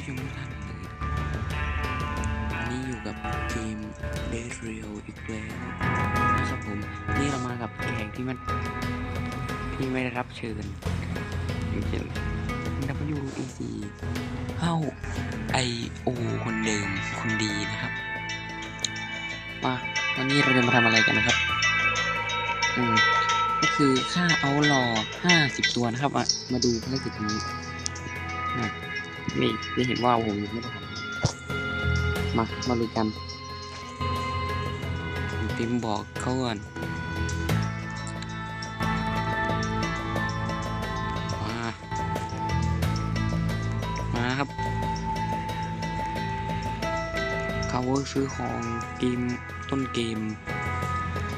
ผู้ชมทุกท่านเลยวันนี้อยู่กับเกม Dead Real อีกแล้วนะครับผม นี่เรามากับแขกที่มันที่ไม่ได้รับเชิญอย่างเช่น WEC เข้า IO คนเดิมคนดีนะครับ มาวันนี้เราจะมาทำอะไรกันนะครับ อืมก็คือค่าเอาหลอห้าสิบตัวนะครับ มามาดูภารกิจนี้นะ นี่จะเห็นว่าผมยังไม่ได้ทำมามาดูกันพิมพ์บอกเขาก่อนมามาครับเขาซื้อของเกมต้นเกม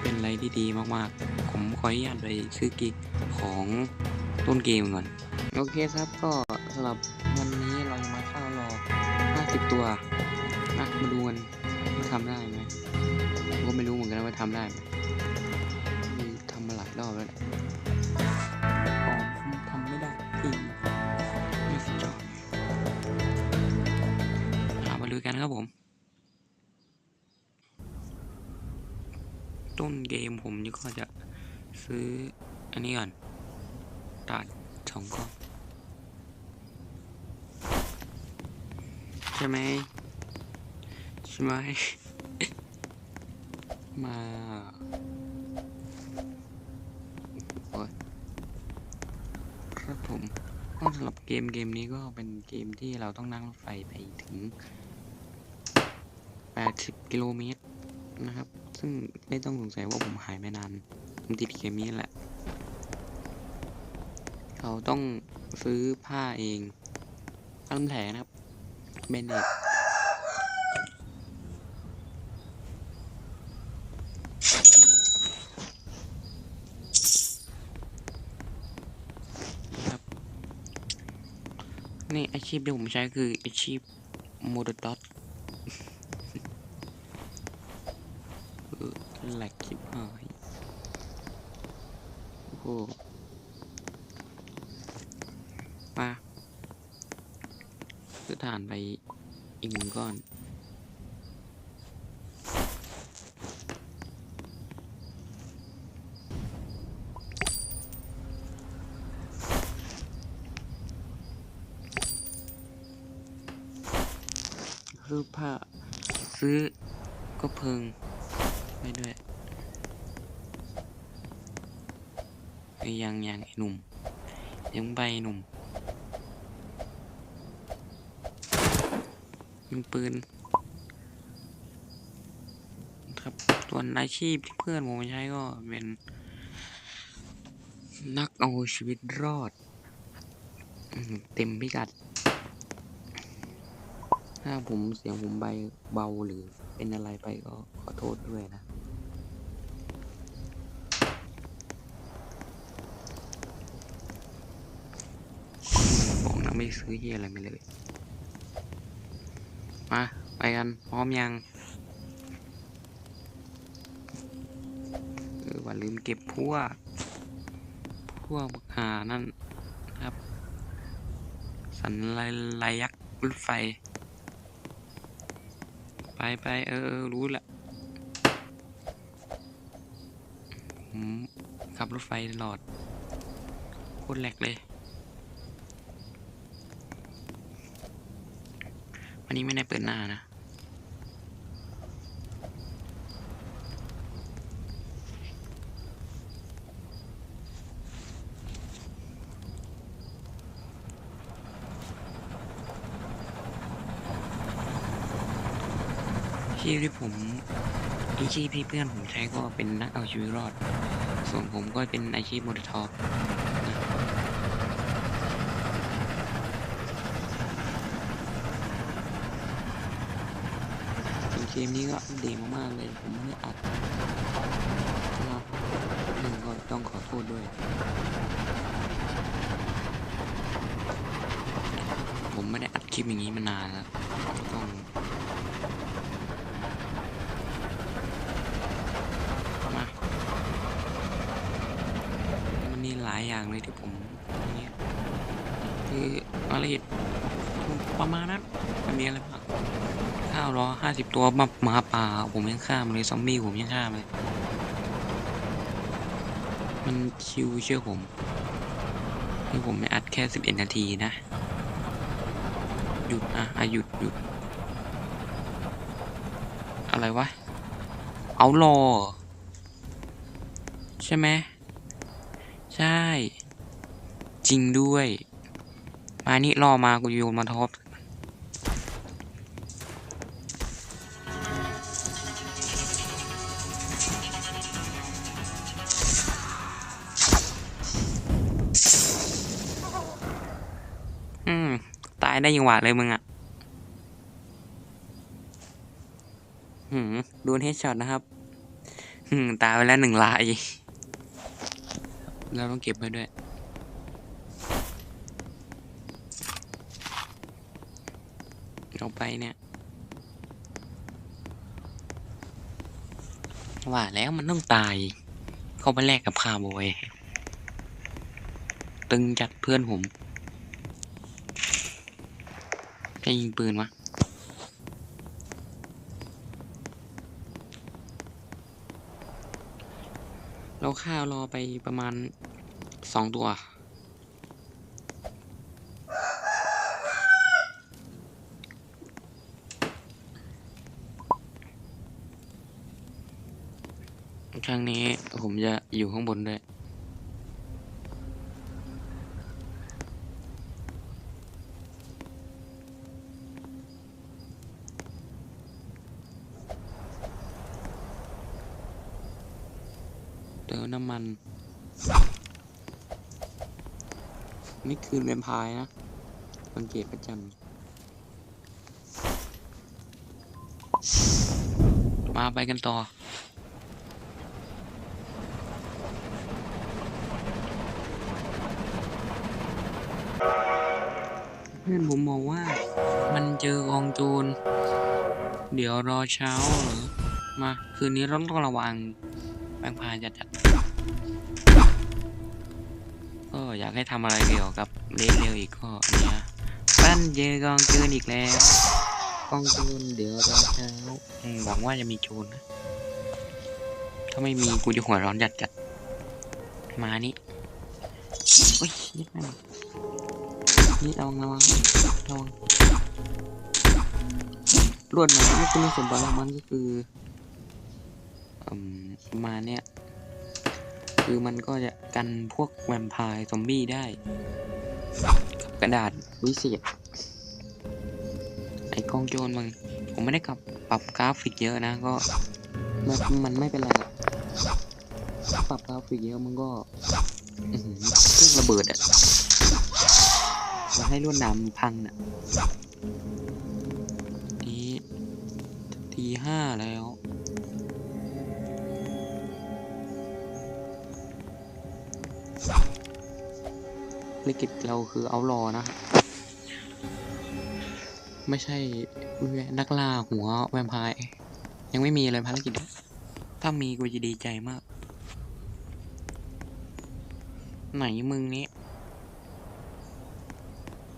เป็นอะไรที่ดีมากๆ ผมขออนุญาตไปซื้อกิกของต้นเกมก่อน โอเคครับก็สำหรับวัน ตัวนะมาดูกันว่าทำได้ไหมผมก็ไม่รู้เหมือนกันว่าทำได้ไหมทำมาหลายรอบแล้วแหละอ๋อทำไม่ได้ที่ไม่สจอยอามาดูกันครับผม ต้นเกมผมนี่ก็จะซื้ออันนี้ก่อนตัดสองกล้อง ใช่ไหมใช่ไหมมาโอ๊ยครับผมก็สำหรับเกมเกมนี้ก็เป็นเกมที่เราต้องนั่งรถไฟไปถึง 80 กิโลเมตรนะครับ ซึ่งไม่ต้องสงสัยว่าผมหายไปนานผมติดเกมนี้แหละ เราต้องซื้อผ้าเองผ้าทำแผลนะครับ เบนเน็ตครับนี่อาชีพที่ผมใช้คืออาชีพโมดดอทแหลกคลิปหายโอ้โหมา อฐานไปอีกหนึ่งก้อนซื้อผ้าซื้อก็เพิงไปด้วยยังยังไอหนุ่ม ยังไปหนุ่ม ยิงปืน ครับ ส่วนอาชีพที่เพื่อนผมใช้ก็เป็น นักเอาชีวิตรอด เต็มพิกัด ถ้าผมเสียงผมใบเบาหรือเป็นอะไรไปก็ขอโทษด้วยนะบอกนะไม่ซื้อเฮียอะไรไมาเลย มา ไปกัน พร้อมยัง เออว่าลืมเก็บพวก พวกบักหานั่นนะครับ สันลายลายักษ์รถไฟ ไปไปเออเออ รู้ละผมขับรถไฟตลอด โคตรแหลกเลย นนี้ไม่ได้เปิดหน้านะ ที่ที่ผมอาชีพที่เพื่อนผมใช้ก็เป็นนักเอาชีวิตรอด ส่วนผมก็เป็นอาชีพมอเตอร์ท็อปนะส่วนเกมนี้ก็ดีมากๆเลยผมไม่ได้อัดนะครับหนึ่งก็ต้องขอโทษด้วย ผมไม่ได้อัดคลิปอย่างนี้มานานแล้วต้องมามันมีหลายอย่างเลยที่ผมเนี่ยคืออะไร ประมาณนั้นมันมีอะไรบ้างข้าวร้อห้าสิบตัวมาหมาป่า ผมยังฆ่ามันเลยซอมบี้ผมยังฆ่ามันเลยมันชิวเชื่อผมที่ผมไม่อัดแค่สิบเอ็ดนาทีนะ หยุดอะอะหยุดหยุดอะไรวะ เอารอ ใช่ไหม ใช่ จริงด้วย มานี่รอมากูโยนมาท็อปอืม ตายได้ยังหวาดเลยมึงอะ่ะหืมโดนเฮดช็อตนะครับ หืม ตายไปแล้วหนึ่งลายเราต้องเก็บไว้ด้วย เอาไปเนี่ย ว่าแล้วมันต้องตาย เข้าไปแลกกับคาร์บอย ตึงจัดเพื่อนผมจะยิงปืนวะเราฆ่ารอไปประมาณสองตัว ครั้งนี้ผมจะอยู่ข้างบนด้วยเติมน้ำมัน นี่คือแวมไพร์นะสังเกตประจำมาไปกันต่อ พื่อนผมบอกว่า มันเจอกองโจร เดี๋ยวรอเช้าเหรอ มา คืนนี้เราต้องระวังแบงพายจะจัดก็อยากให้ทำอะไรเกี่ยวกับเร็วเร็วอีกก็เนี่ยปั้นเจอกองโจรอีกแล้ว กองโจรเดี๋ยวรอเช้าหวังว่าจะมีโจรนะ ถ้าไม่มีกูจะหัวร้อนจัดจัดมานี่อุ้ย นี่ระวังระวังระวังลวดหนามนี่คุณสมบัติของมันก็คืออมประมาณเนี้ยคือมันก็จะกันพวกแวมไพร์ซอมบี้ได้กับกระดาษวิเศษไอ้กองโจรมึงผมไม่ได้กับปรับกราฟิกเยอะนะก็มันมันไม่เป็นไรปรับกราฟิกเยอะมันก็เครื่องระเบิดอะ มาให้ลวดหนามพังน่ะนี่ทีห้าแล้วภารกิจเราคือเอารอนะ ไม่ใช่นักล่าหัวแวมไพร์ยังไม่มีเลยภารกิจ ถ้ามีกูจะดีใจมาก ไหนมึงนี้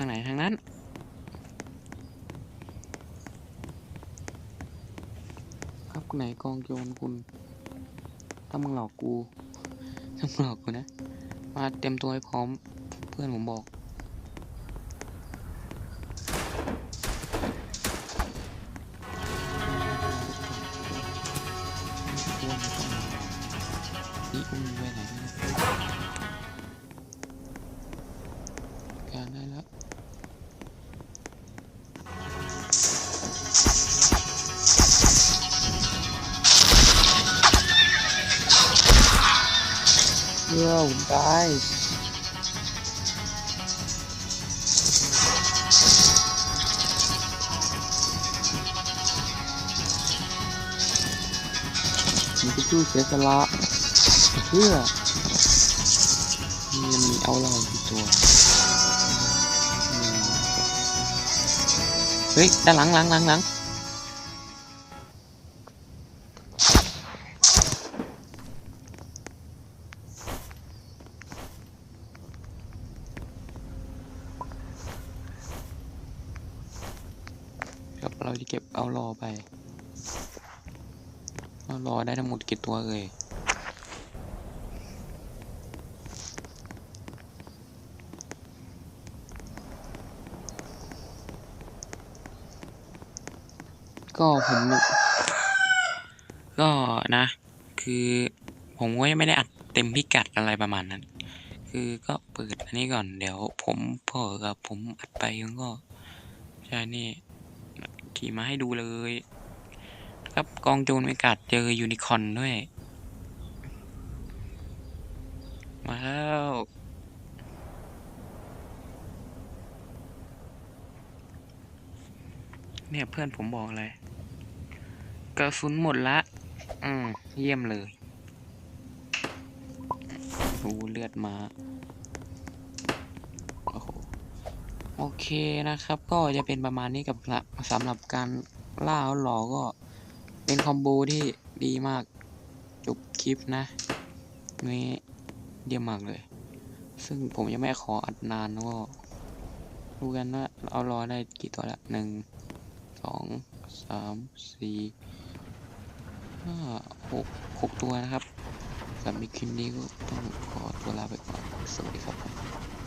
างไหนทางนั้น ครับไหนกองโจรคุณถ้ามึงหลอกกูถ้ามึงหลอกกูนะ มาเตรียมตัวให้พร้อม เพื่อนผมบอก เมื่อผมตายมันก็สู้เสียสละเพื่อมันมีเอาเราที่ตัวเฮ้ยด้านหลังหลังหลังหลัง เราจะเก็บเอารอไป เอารอได้ทั้งหมดกี่ตัวเอ่ยก็ผมก็นะ คือผมก็ยังไม่ได้อัดเต็มพิกัดอะไรประมาณนั้น คือก็เปิดอันนี้ก่อนเดี๋ยวผมพอกับผมอัดไปก็ใช่นี่ ขี่มาให้ดูเลย ครับกองโจรไม่กัดเจอยูนิคอร์นด้วย มาแล้วเนี่ยเพื่อนผมบอกเลยกระสุนหมดละ อืม เยี่ยมเลยดูเลือดมา โอ้โห โอเคนะครับ ก็จะเป็นประมาณนี้กับละสำหรับการล่าหลอก็เป็นคอมโบที่ดีมากจบคลิปนะนี่เยี่ยมมากเลย ซึ่งผมยังไม่ขออัดนานก็ดูกันว่าเอารอได้กี่ตัวละหนึ่งสองสามสี่ห้าหกหกตัวนะครับสำหรับคลิปนี้ก็ต้องขอตัวลาไปก่อน สวัสดีครับผม